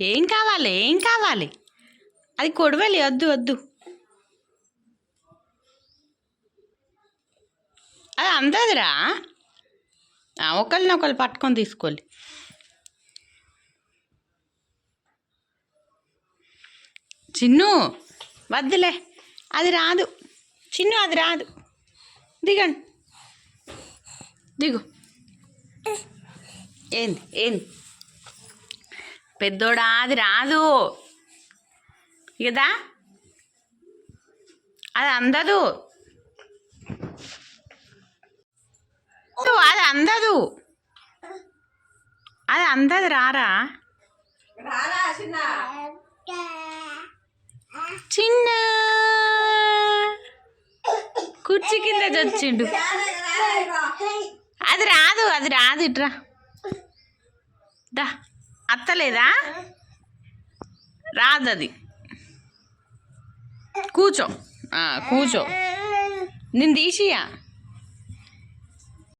ఏం కావాలి? ఏం కావాలి? అది కొడవలి వద్దు వద్దు. అది అందదురా. ఒకరిని ఒకరు పట్టుకొని తీసుకోవాలి. చిన్ను వద్దులే. అది రాదు. చిన్ను అది రాదు. దిగండి. దిగు. ఏంది? ఏంది? పెద్దోడా అది రాదు. ఇకదా అది అందదు. అది అందదు. అది అందదు రారా? చిన్న? కుర్చీ కింద చచ్చిండు. అది రాదు అది రాదు ఇట్రా దా. అత్తలేదా? రాదు అది కూర్చో కూర్చో నేను తీసియా?